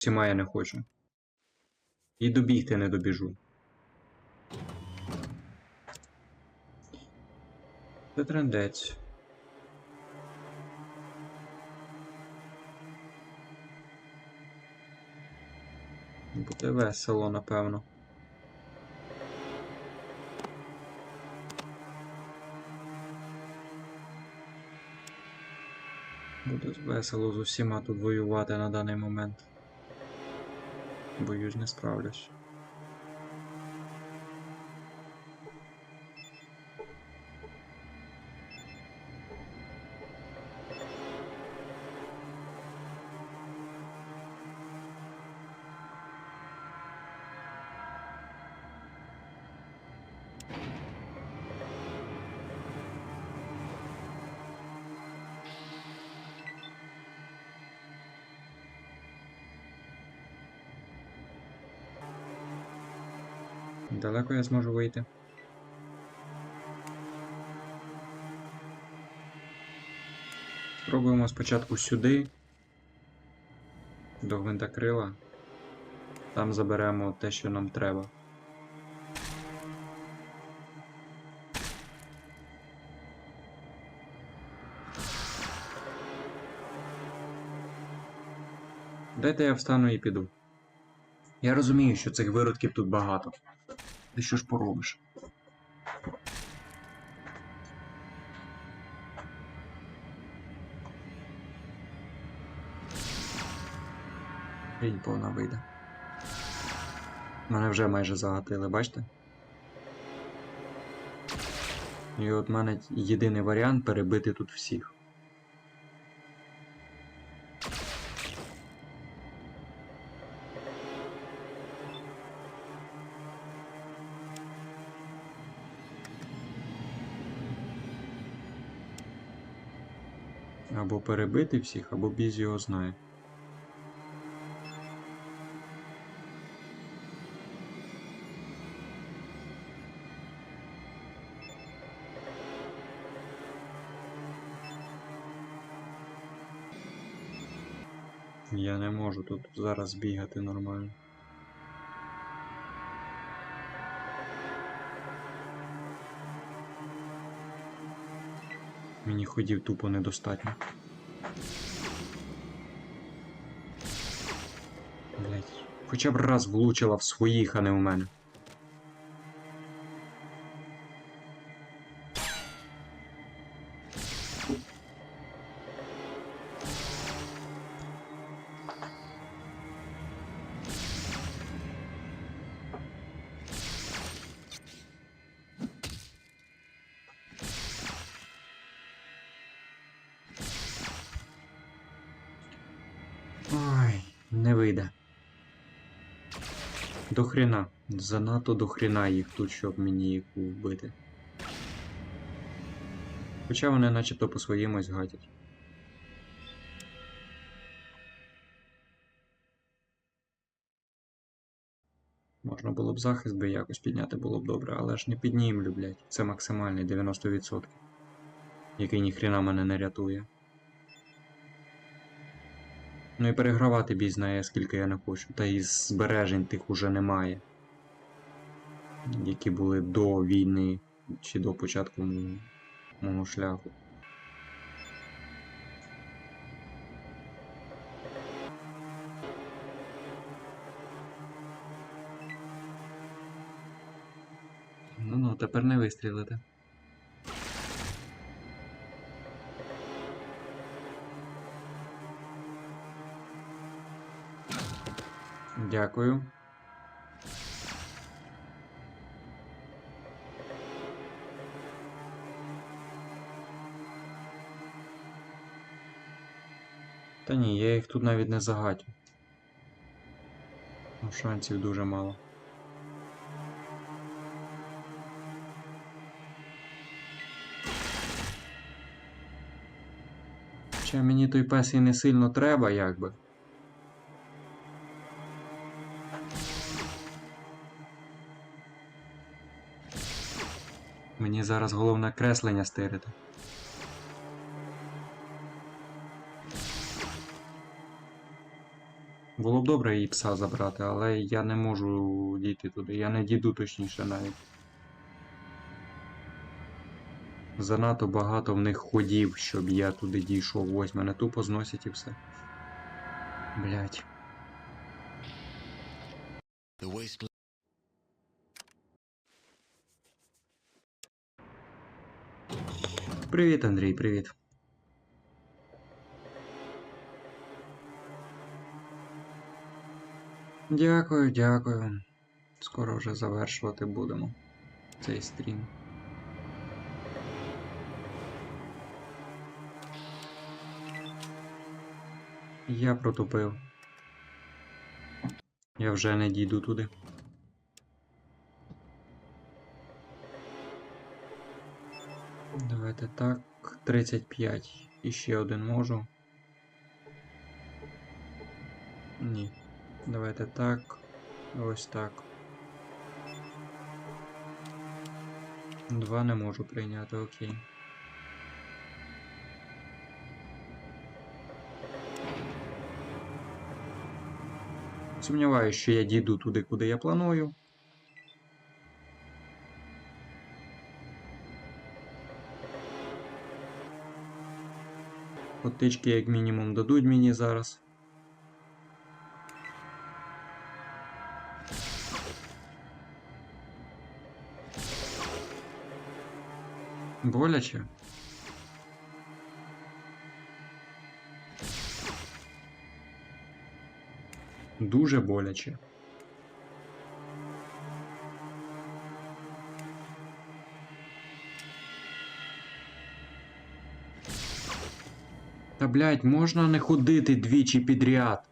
Всіма я не хочу. І добігти не добіжу. Це трендець. Буде весело, напевно. Буде весело з усіма тут воювати на даний момент. Боюсь, не справлюсь. Далеко я зможу вийти. Спробуємо спочатку сюди. До гвинтокрила. Там заберемо те, що нам треба. Дайте я встану і піду. Я розумію, що цих виродків тут багато. Ти що ж поробиш? Рінь повна вийде. Мене вже майже загатили, бачите? І от мене єдиний варіант перебити тут всіх. Або перебити всіх, або біз його знає. Я не можу тут зараз бігати нормально. Мені ходів тупо недостатньо. Хоча б раз влучила в своїх, а не у мене. До хрена. Занадто до хрена їх тут, щоб мені їх вбити. Хоча вони начебто по своїм ось гатять. Можна було б захист би якось підняти було б добре, але ж не піднімлю, блядь. Це максимальний 90%. Який ніхрена мене не рятує. Ну і перегравати бій знає, скільки я не хочу. Та і збережень тих уже немає. Які були до війни чи до початку мого шляху. Ну ну, тепер не вистрілити. Дякую. Та ні, я їх тут навіть не загатю. Ну, шансів дуже мало. Хоча мені той пес і не сильно треба, якби. Мені зараз головне креслення стирити. Було б добре і пса забрати, але я не можу дійти туди. Я не дійду точніше навіть. Занадто багато в них ходів, щоб я туди дійшов. Ось мене тупо зносять і все. Блять. Привіт, Андрій, привіт. Дякую, дякую. Скоро вже завершувати будемо цей стрім. Я протупив. Я вже не дійду туди. Давайте так. 35. І ще один можу. Ні. Давайте так. Ось так. Два не можу прийняти, окей. Сумніваюся, що я дійду туди, куди я планую. Потички як мінімум дадуть мені зараз. Боляче. Дуже боляче. Та блять, можна не ходити двічі підряд.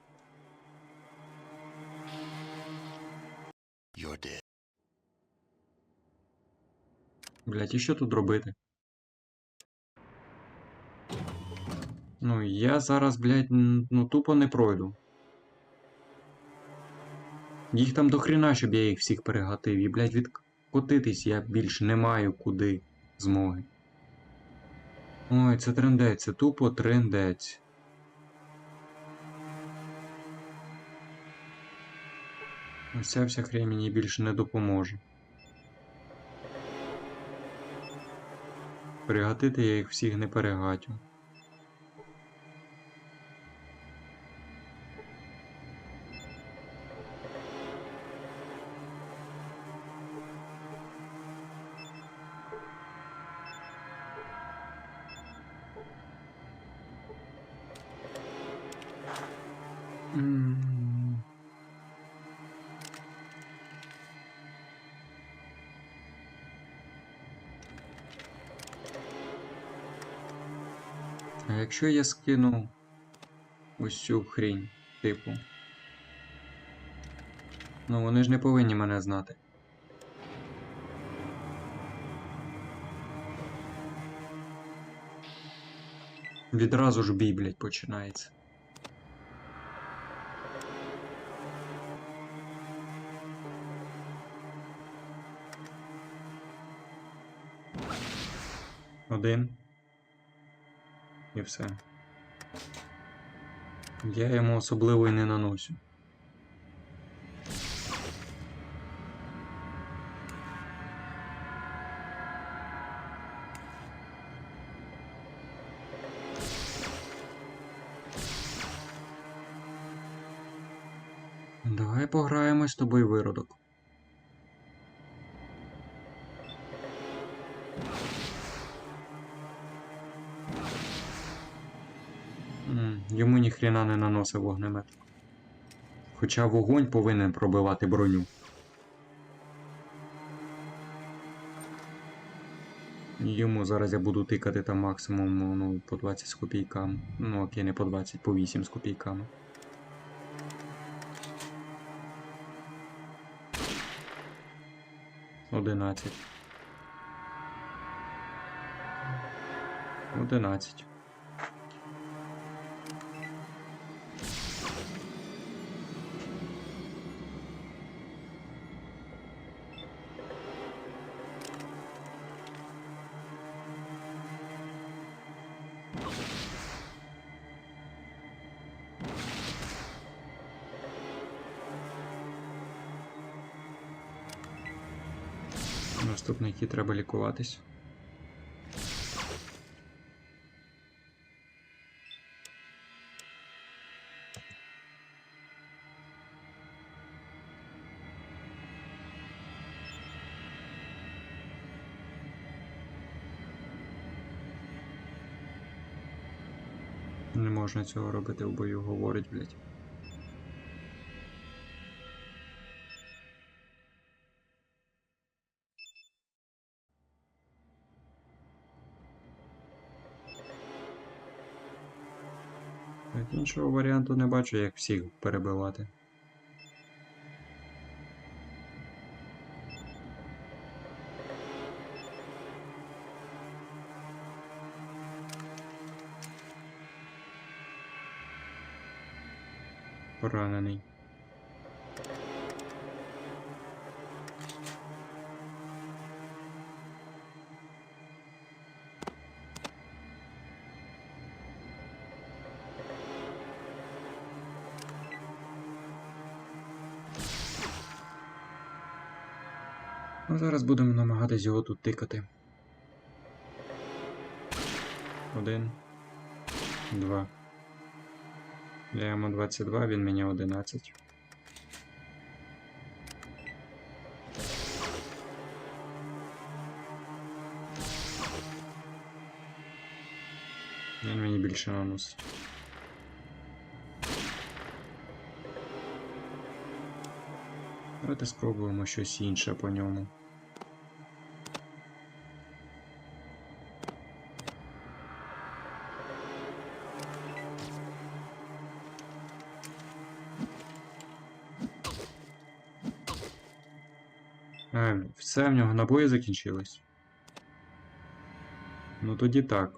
You're dead. Блять, і що тут робити? Ну, я зараз, блять, ну тупо не пройду. Їх там до хрена, щоб я їх всіх перегатив. І, блять, відкотитись я більше не маю куди змоги. Ой, це трендець, це тупо трендець. Ось ця вся хрень мені більше не допоможе. Перегатити я їх всіх не перегатю. Якщо я скину ось цю хрінь, типу. Ну вони ж не повинні мене знати. Відразу ж бій, блядь, починається. Один. І все. Я йому особливо і не наносю. Давай пограємо з тобою виродок. Ніхрена не наносив вогнемет. Хоча вогонь повинен пробивати броню. Йому зараз я буду тикати там максимум ну, по 20 з копійками. Ну окей, не по 20, по 8 з копійками. Одинадцять. Одинадцять. Наступний хід треба лікуватись. Можна цього робити в бою, говорить, блядь. Іншого варіанту не бачу, як всіх перебивати. Поранений. Ну, зараз будемо намагатись його тут тикати. Один. Два. Я йому 22, він мені 11. Він мені більше наносить. Давайте спробуємо щось інше по ньому. Все, в нього набої закінчились. Ну тоді так.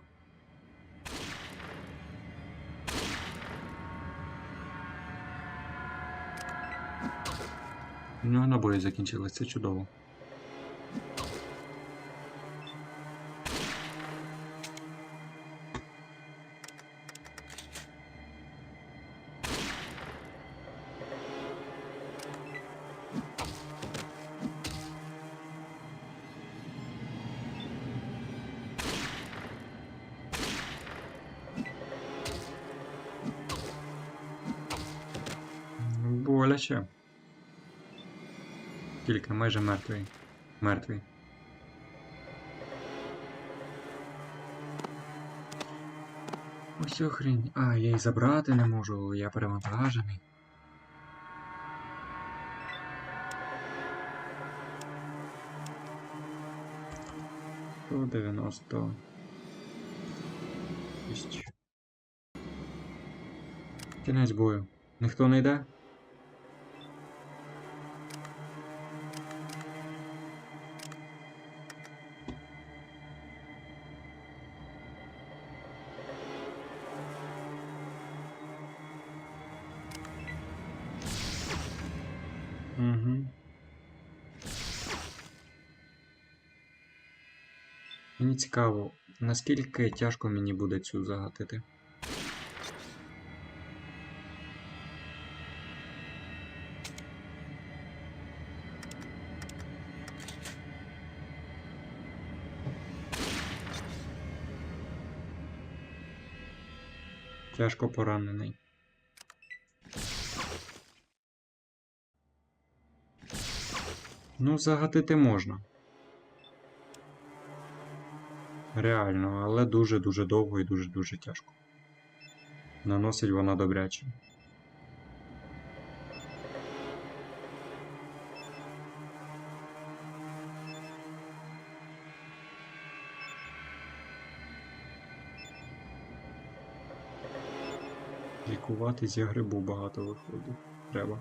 У нього набої закінчились, це чудово. Тільки майже мертвий. Мертвий. Ось охрінь. А, я її забрати не можу, я перевантажений. Сто дев'яносто. Кінець бою. Ніхто не йде? Цікаво, наскільки тяжко мені буде цю загатити. Тяжко поранений. Ну, загатити можна. Реально, але дуже-дуже довго і дуже-дуже тяжко. Наносить вона добряче. Лікувати зі грибу багато виходить. Треба.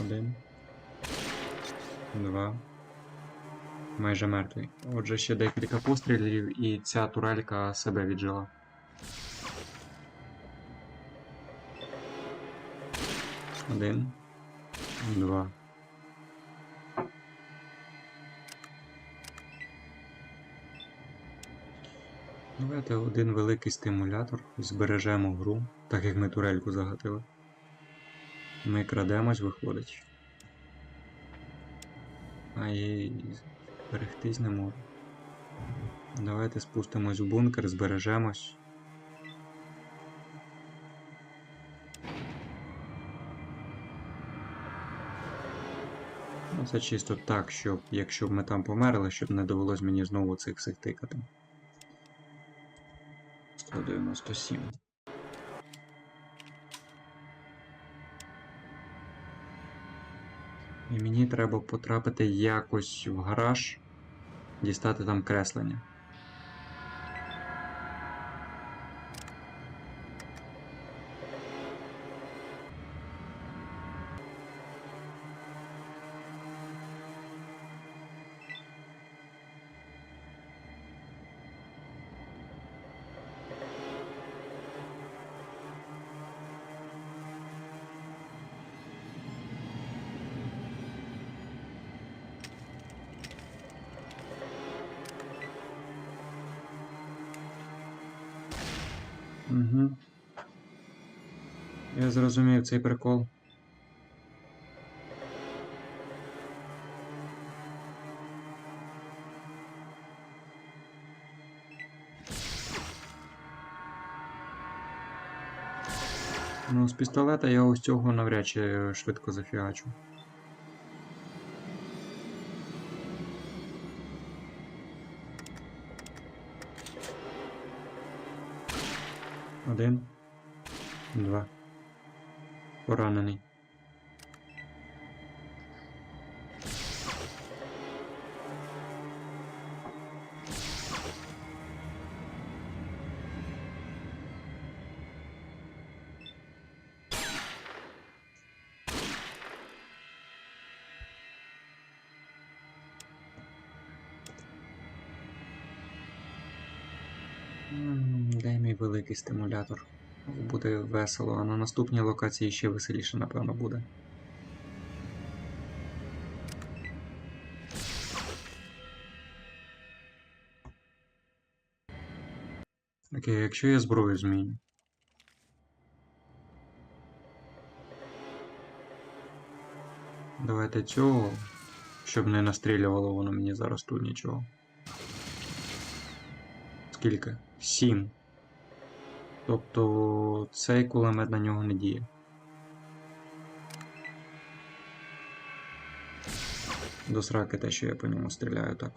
Один. Два. Майже мертвий. Отже, ще декілька пострілів, і ця турелька себе віджила. Один. Два. Давайте один великий стимулятор. Збережемо гру, так як ми турельку загатили. Ми крадемось, виходить. А їй берегтись не можу. Давайте спустимось в бункер, збережемось. Ну, Це чисто так, щоб якщо б ми там померли, щоб не довелось мені знову цих всіх тикати. 197. І мені треба потрапити якось в гараж, дістати там креслення. Зрозумів цей прикол. Ну, з пістолета я ось цього навряд чи швидко зафігачу. Один. Два. Поранений. Великий стимулятор? Буде весело, а на наступній локації ще веселіше, напевно, буде. Окей, якщо я зброю зміню. Давайте цього, щоб не настрілювало воно мені зараз тут нічого. Скільки? Сім. Тобто цей кулемет на нього не діє. До сраки те, що я по ньому стріляю так.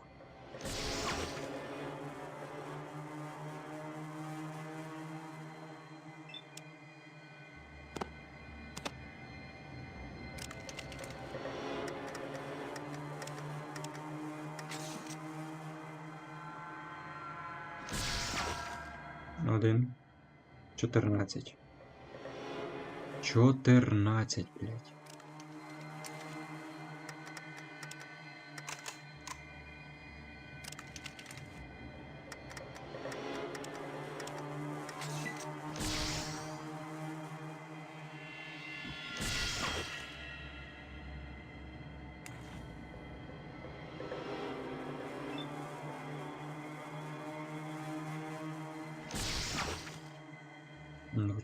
Один. 14. 14, блядь.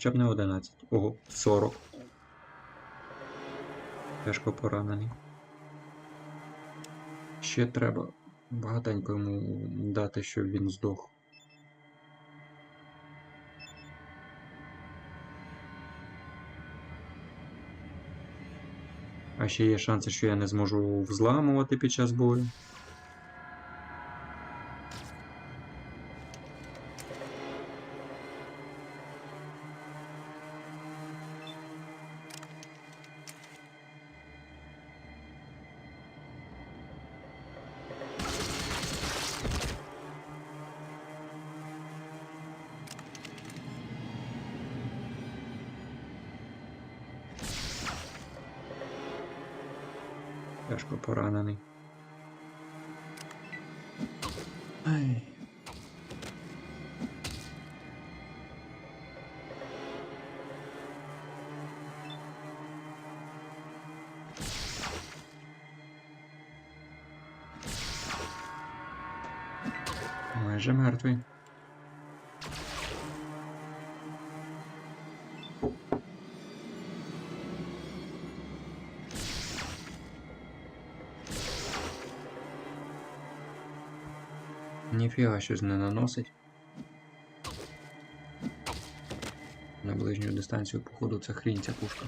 Хоча б не 11. Ого, 40. Тяжко поранений. Ще треба багатенько йому дати, щоб він здох. А ще є шанси, що я не зможу взламувати під час бою. Ай. Майже мертвий. Ніфіга щось не наносить. На ближню дистанцію, походу, це хрінь ця пушка.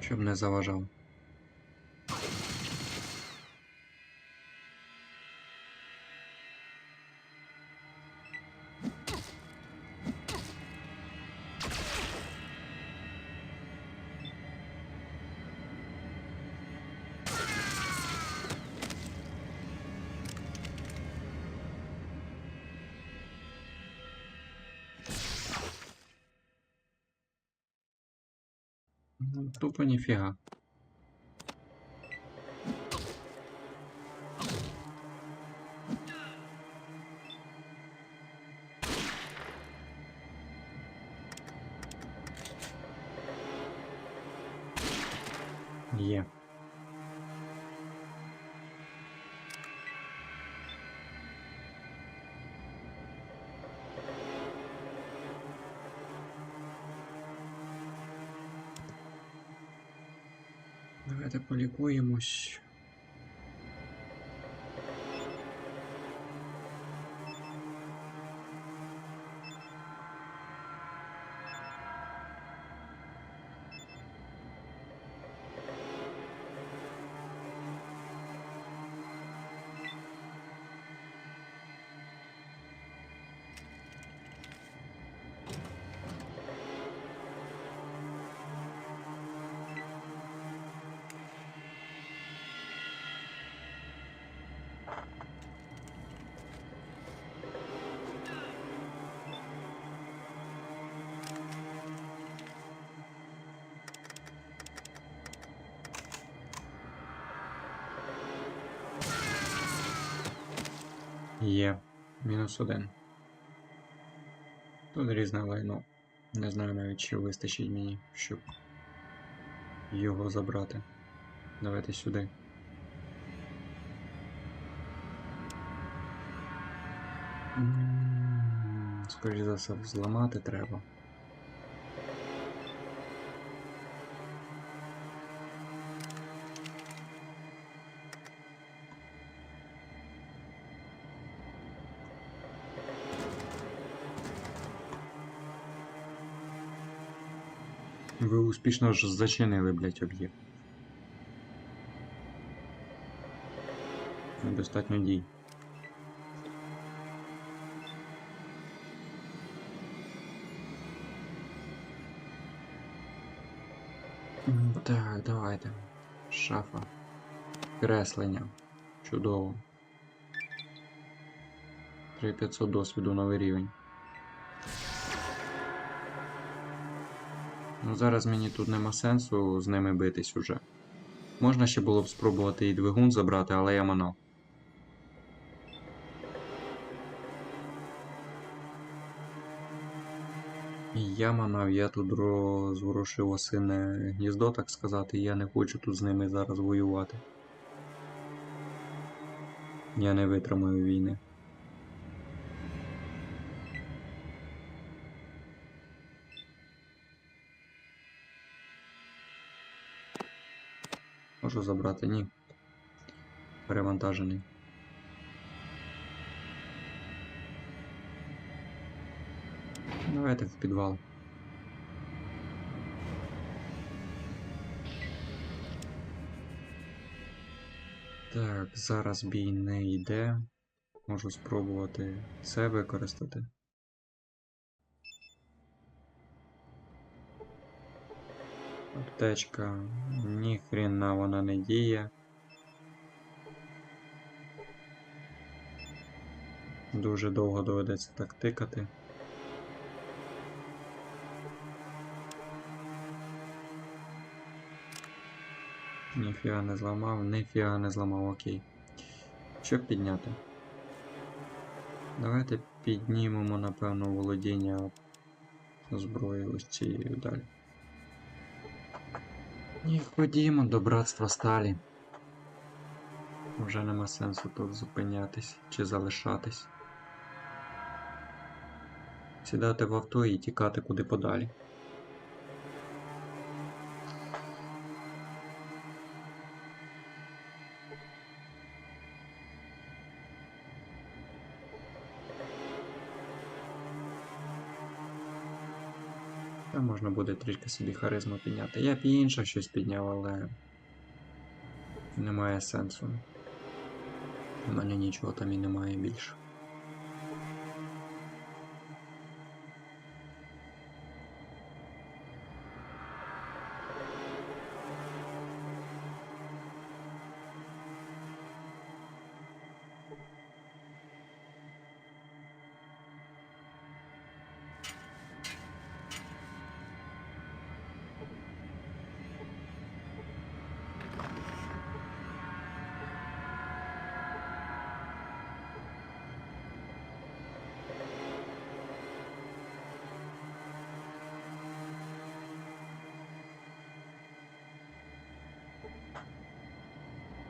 Щоб не заважав. Тупо ніфіга. Давайте полікуємось. Є. Мінус один. Тут різне лайно. Не знаю навіть, чи вистачить мені, щоб його забрати. Давайте сюди. Скоріше за все, зламати треба. Успішно ж зачинили, блять, об'єкт. Недостатньо дій. Так, давайте. Шафа. Креслення. Чудово. 3500 досвіду новий рівень. Ну зараз мені тут нема сенсу з ними битись уже. Можна ще було б спробувати і двигун забрати, але я манав. Я манав, я тут розворушив осине гніздо, так сказати, я не хочу тут з ними зараз воювати. Я не витримаю війни. Можу забрати, ні. Перевантажений. Давайте в підвал. Так, зараз бій не йде. Можу спробувати це використати. Аптечка. Ні хрена вона не діє. Дуже довго доведеться так тикати. Ніфіга не зламав, ніфіга не зламав, окей. Що підняти? Давайте піднімемо, напевно, володіння зброєю ось цією далі. І ходімо до братства сталі. Вже нема сенсу тут зупинятись чи залишатись. Сідати в авто і тікати куди подалі. Можна буде трішки собі харизму підняти. Я б і інше щось підняв, але немає сенсу. У мене нічого там і немає більше.